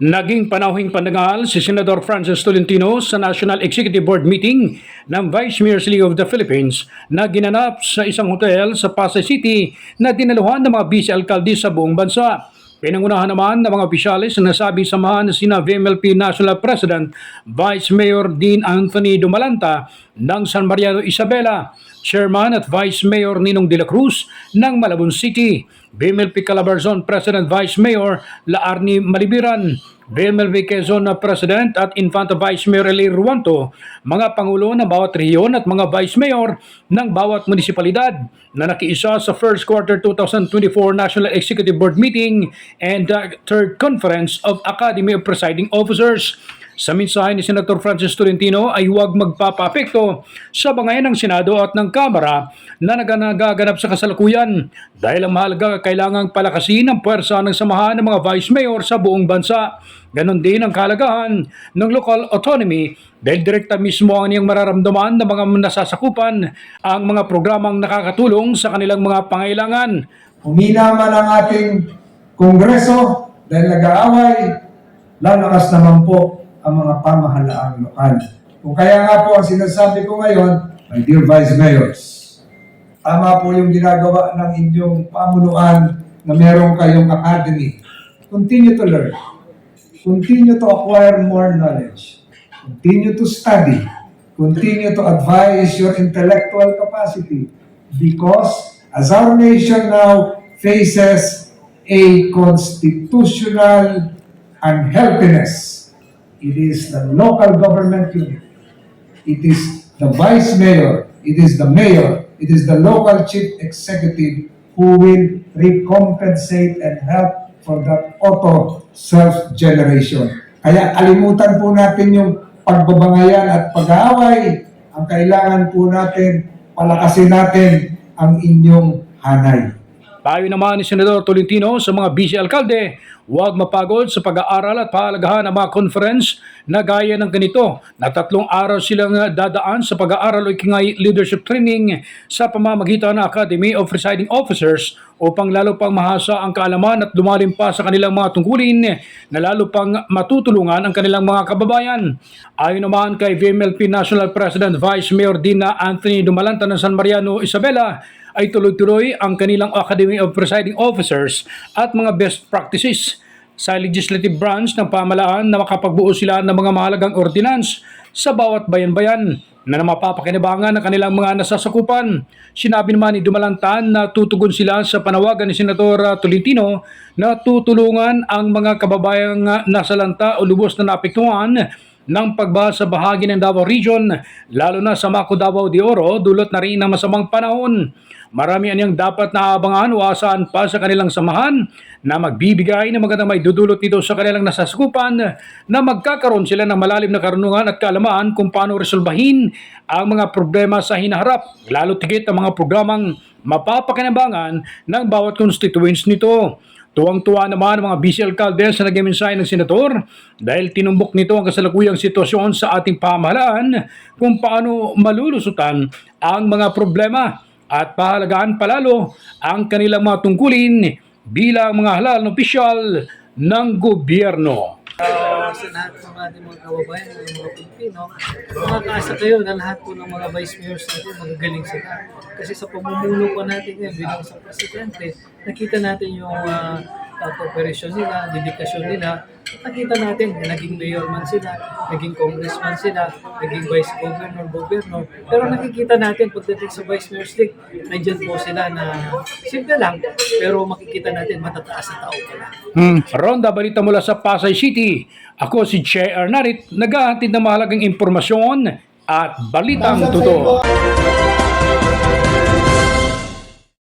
Naging panauhing pandangal si Senador Francis Tolentino sa National Executive Board meeting ng Vice Mayor's League of the Philippines na ginanap sa isang hotel sa Pasay City na dinaluhan ng mga vice-alkalde sa buong bansa. Pinangunahan naman ng mga opisyalis na nasabing samahan na sina VMLP National President Vice Mayor Dean Anthony Dumalanta ng San Mariano Isabela, Chairman at Vice Mayor Ninong de la Cruz ng Malabon City, VMLP Calabarzon President Vice Mayor Laarni Malibiran, VMLP Quezon na President at Infanta Vice Mayor Eli Ruanto, mga pangulo ng bawat rehiyon at mga Vice Mayor ng bawat munisipalidad na nakiisa sa First Quarter 2024 National Executive Board Meeting and the Third Conference of Academy of Presiding Officers. Sa mensahe ni Senator Francis Tolentino ay huwag magpapapekto sa bangayan ng Senado at ng Kamara na naganaganap sa kasalukuyan dahil ang mahalaga kailangang palakasin ang puwersa ng samahan ng mga Vice Mayor sa buong bansa. Ganon din ang kahalagahan ng local autonomy dahil direkta mismo ang niyang mararamdaman ng mga nasasakupan ang mga programang nakakatulong sa kanilang mga pangailangan. Humina man ang ating kongreso dahil nag-aaway, lalakas naman po ang mga pamahalaang lokal. Kung kaya nga po ang sinasabi ko ngayon, my dear Vice Mayors, tama po yung ginagawa ng inyong pamunuan na meron kayong academy. Continue to learn. Continue to acquire more knowledge. Continue to study. Continue to advise your intellectual capacity. Because as our nation now faces a constitutional unhealthiness, it is the local government unit, it is the vice mayor, it is the mayor, it is the local chief executive who will recompensate and help for that auto self-generation. Kaya alimutan po natin yung pagbabangayan at pag-aaway. Ang kailangan po natin, palakasin natin ang inyong hanay. Tayo naman ni Senador Tolentino sa mga vice-alkalde, huwag mapagod sa pag-aaral at pahalagahan ng mga conference na gaya ng ganito na tatlong araw silang dadaan sa pag-aaral o ikingay leadership training sa pamamagitan ng Academy of Presiding Officers upang lalo pang mahasa ang kaalaman at lumalim pa sa kanilang mga tungkulin na lalo pang matutulungan ang kanilang mga kababayan. Ayon naman kay VMLP National President Vice Mayor Dina Anthony Dumalanta ng San Mariano, Isabela, ay tuloy-tuloy ang kanilang Academy of Presiding Officers at mga best practices sa legislative branch ng pamalaan na makapagbuo sila ng mga mahalagang ordinance sa bawat bayan-bayan na mapapakinabangan ng kanilang mga nasasakupan. Sinabi naman ni Dumalantan na tutugon sila sa panawagan ni Senator Tolentino na tutulungan ang mga kababayang nasalanta o lubos na naapektuhan ng pagbaha sa bahagi ng Davao Region, lalo na sa Maco Davao de Oro, dulot na rin ng masamang panahon. Marami anyang dapat naabangan o asahan pa sa kanilang samahan na magbibigay ng magandang may dudulot nito sa kanilang nasasakupan na magkakaroon sila ng malalim na karunungan at kaalaman kung paano resolbahin ang mga problema sa hinaharap, lalo tigit ang mga programang mapapakinabangan ng bawat constituents nito. Tuwang-tuwa naman ang mga vice-alkalde sa naging mensahe ng senator dahil tinumbok nito ang kasalukuyang sitwasyon sa ating pamahalaan kung paano malulusutan ang mga problema at pahalagaan palalo ang kanilang mga tungkulin bilang mga halal na opisyal ng gobyerno. Uh, sa lahat ng ating mga kababayan, ng mga Pilipino, makakaasa kayo na lahat po ng mga vice mayors natin magagaling sila. Kasi sa pamumuno po natin ngayon bilang sa presidente, nakita natin yung uh, uh, nila, dedikasyon nila. Nakita natin na naging mayor man sila, naging congressman sila, naging vice governor, governor. Pero nakikita natin pagdating sa vice mayor's league, nandyan po sila na simple lang, pero makikita natin matataas na tao pala. Hmm. Ronda balita mula sa Pasay City. Ako si Che Arnarit, naghahatid ng mahalagang impormasyon at balitang totoo.